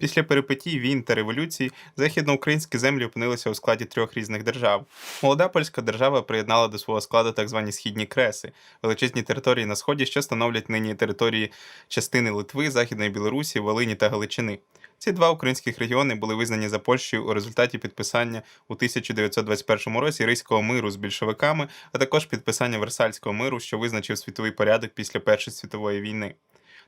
Після перипетій війн та революцій західноукраїнські землі опинилися у складі трьох різних держав. Молода польська держава приєднала до свого складу так звані східні креси, величезні території на сході, що становлять нині території частини Литви, Західної Білорусі, Волині та Галичини. Ці два українських регіони були визнані за Польщею у результаті підписання у 1921 році Ризького миру з більшовиками, а також підписання Версальського миру, що визначив світовий порядок після Першої світової війни.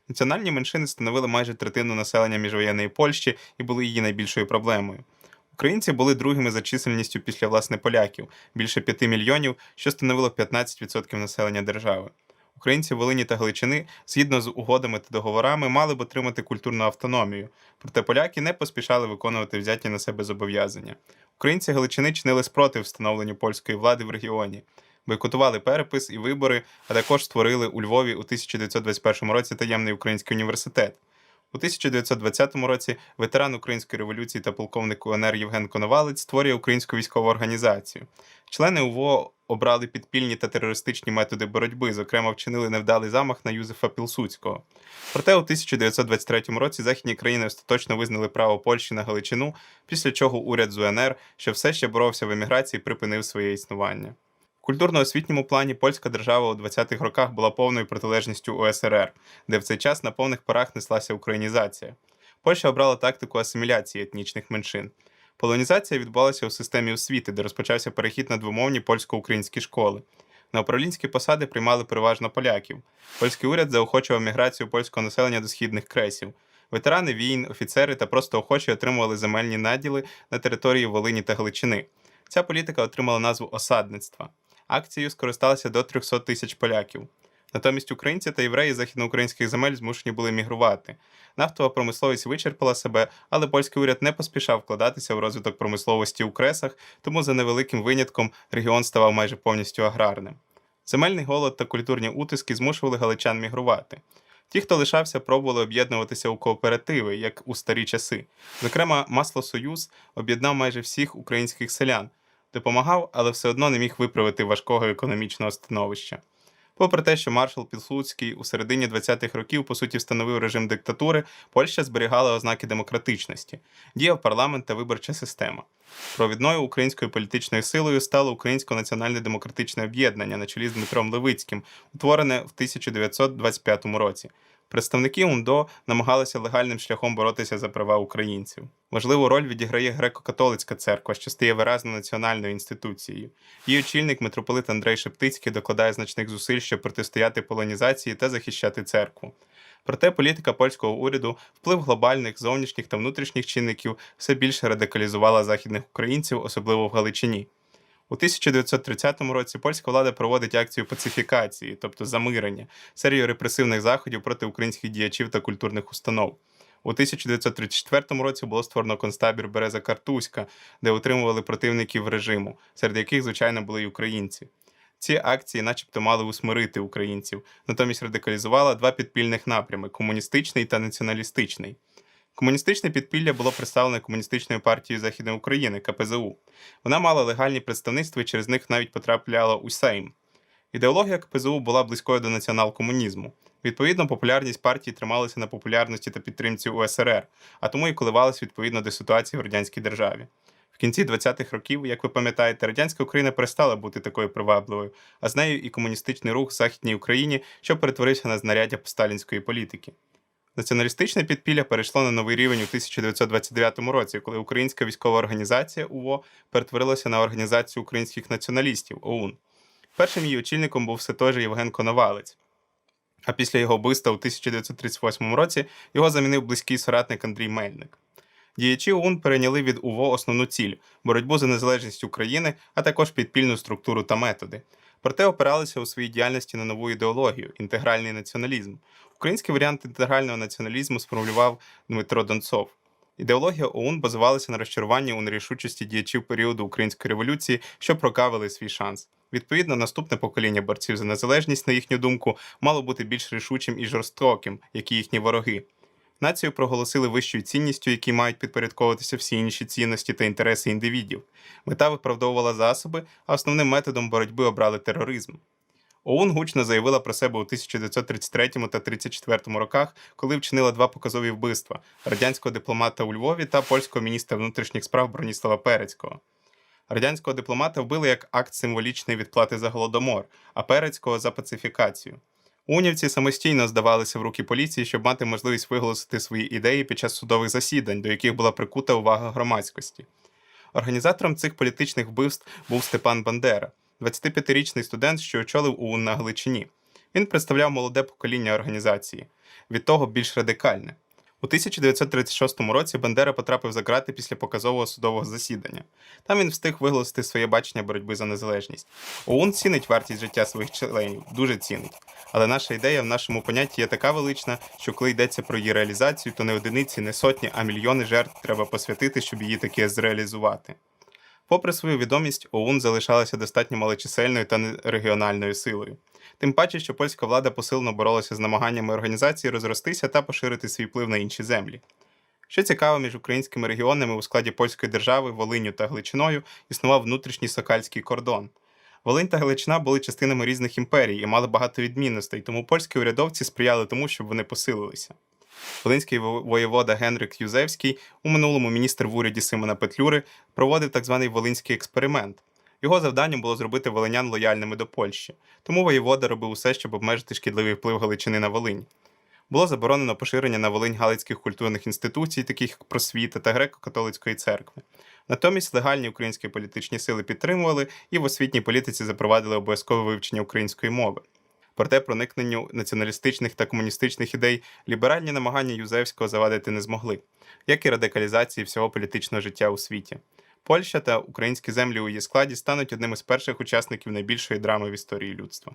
Національні меншини становили майже третину населення міжвоєнної Польщі і були її найбільшою проблемою. Українці були другими за чисельністю після власне поляків більше 5 мільйонів, що становило 15% населення держави. Українці Волині та Галичини, згідно з угодами та договорами, мали б отримати культурну автономію, проте поляки не поспішали виконувати взяті на себе зобов'язання. Українці Галичини чинили спротив встановленню польської влади в регіоні, бойкотували перепис і вибори, а також створили у Львові у 1921 році таємний український університет. У 1920 році ветеран Української революції та полковник УНР Євген Коновалець створює українську військову організацію. Члени УВО обрали підпільні та терористичні методи боротьби, зокрема, вчинили невдалий замах на Юзефа Пілсуцького. Проте у 1923 році західні країни остаточно визнали право Польщі на Галичину, після чого уряд з УНР, що все ще боровся в еміграції, припинив своє існування. Культурно-освітньому плані польська держава у 20-х роках була повною протилежністю УСРР, де в цей час на повних парах неслася українізація. Польща обрала тактику асиміляції етнічних меншин. Полонізація відбулася у системі освіти, де розпочався перехід на двомовні польсько-українські школи. На управлінські посади приймали переважно поляків. Польський уряд заохочував міграцію польського населення до східних кресів. Ветерани війн, офіцери та просто охочі отримували земельні наділи на території Волині та Галичини. Ця політика отримала назву осадництва. Акцією скористалися до 300 тисяч поляків. Натомість українці та євреї західноукраїнських земель змушені були мігрувати. Нафтова промисловість вичерпала себе, але польський уряд не поспішав вкладатися в розвиток промисловості у кресах, тому за невеликим винятком регіон ставав майже повністю аграрним. Земельний голод та культурні утиски змушували галичан мігрувати. Ті, хто лишався, пробували об'єднуватися у кооперативи, як у старі часи. Зокрема, Маслосоюз об'єднав майже всіх українських селян, допомагав, але все одно не міг виправити важкого економічного становища. Попри те, що маршал Пілсудський у середині 20-х років по суті встановив режим диктатури, Польща зберігала ознаки демократичності, діяв парламент та виборча система. Провідною українською політичною силою стало Українське національне демократичне об'єднання на чолі з Дмитром Левицьким, утворене в 1925 році. Представники УНДО намагалися легальним шляхом боротися за права українців. Важливу роль відіграє греко-католицька церква, що стає виразно національною інституцією. Її очільник митрополит Андрей Шептицький докладає значних зусиль, щоб протистояти полонізації та захищати церкву. Проте політика польського уряду, вплив глобальних зовнішніх та внутрішніх чинників все більше радикалізувала західних українців, особливо в Галичині. У 1930 році польська влада проводить акцію пацифікації, тобто замирення, серію репресивних заходів проти українських діячів та культурних установ. У 1934 році було створено концтабір Береза Картузька, де утримували противників режиму, серед яких, звичайно, були й українці. Ці акції, начебто, мали усмирити українців, натомість радикалізувала два підпільних напрями комуністичний та націоналістичний. Комуністичне підпілля було представлене комуністичною партією Західної України КПЗУ. Вона мала легальні представництва і через них навіть потрапляла у Сейм. Ідеологія КПЗУ була близькою до націонал-комунізму. Відповідно, популярність партії трималася на популярності та підтримці УСРР, а тому і коливалась відповідно до ситуації в радянській державі. В кінці 20-х років, як ви пам'ятаєте, радянська Україна перестала бути такою привабливою, а з нею і комуністичний рух в Західній Україні, що перетворився на знаряддя сталінської політики. Націоналістичне підпілля перейшло на новий рівень у 1929 році, коли Українська військова організація УВО перетворилася на організацію українських націоналістів ОУН. Першим її очільником був все той же Євген Коновалець. А після його вбивства у 1938 році його замінив близький соратник Андрій Мельник. Діячі ОУН перейняли від УВО основну ціль боротьбу за незалежність України, а також підпільну структуру та методи. Проте опиралися у своїй діяльності на нову ідеологію інтегральний націоналізм. Український варіант інтегрального націоналізму сформулював Дмитро Донцов. Ідеологія ОУН базувалася на розчаруванні у нерішучості діячів періоду української революції, що прокавили свій шанс. Відповідно, наступне покоління борців за незалежність, на їхню думку, мало бути більш рішучим і жорстоким, як і їхні вороги. Націю проголосили вищою цінністю, якій мають підпорядковуватися всі інші цінності та інтереси індивідів. Мета виправдовувала засоби, а основним методом боротьби обрали тероризм. ОУН гучно заявила про себе у 1933 та 1934 роках, коли вчинила два показові вбивства радянського дипломата у Львові та польського міністра внутрішніх справ Броніслава Перецького. Радянського дипломата вбили як акт символічної відплати за голодомор, а Перецького за пацифікацію. Унівці самостійно здавалися в руки поліції, щоб мати можливість виголосити свої ідеї під час судових засідань, до яких була прикута увага громадськості. Організатором цих політичних вбивств був Степан Бандера, 25-річний студент, що очолив ОУН на Галичині. Він представляв молоде покоління організації, від того більш радикальне. У 1936 році Бандера потрапив за ґрати після показового судового засідання. Там він встиг виголосити своє бачення боротьби за незалежність. ОУН цінить вартість життя своїх членів, дуже цінить. Але наша ідея в нашому понятті є така велична, що коли йдеться про її реалізацію, то не одиниці, не сотні, а мільйони жертв треба посвятити, щоб її таки зреалізувати. Попри свою відомість, ОУН залишалася достатньо малочисельною та регіональною силою. Тим паче, що польська влада посилено боролася з намаганнями організації розростися та поширити свій вплив на інші землі. Що цікаво, між українськими регіонами у складі польської держави, Волинню та Гличиною існував внутрішній сокальський кордон. Волинь та Галичина були частинами різних імперій і мали багато відмінностей, тому польські урядовці сприяли тому, щоб вони посилилися. Волинський воєвода Генрик Юзевський, у минулому міністр в уряді Симона Петлюри, проводив так званий волинський експеримент. Його завданням було зробити волинян лояльними до Польщі, тому воєвода робив усе, щоб обмежити шкідливий вплив Галичини на Волинь. Було заборонено поширення на Волинь галицьких культурних інституцій, таких як просвіта та греко-католицької церкви. Натомість легальні українські політичні сили підтримували і в освітній політиці запровадили обов'язкове вивчення української мови. Проте проникненню націоналістичних та комуністичних ідей ліберальні намагання Юзевського завадити не змогли, як і радикалізації всього політичного життя у світі. Польща та українські землі у її складі стануть одним із перших учасників найбільшої драми в історії людства.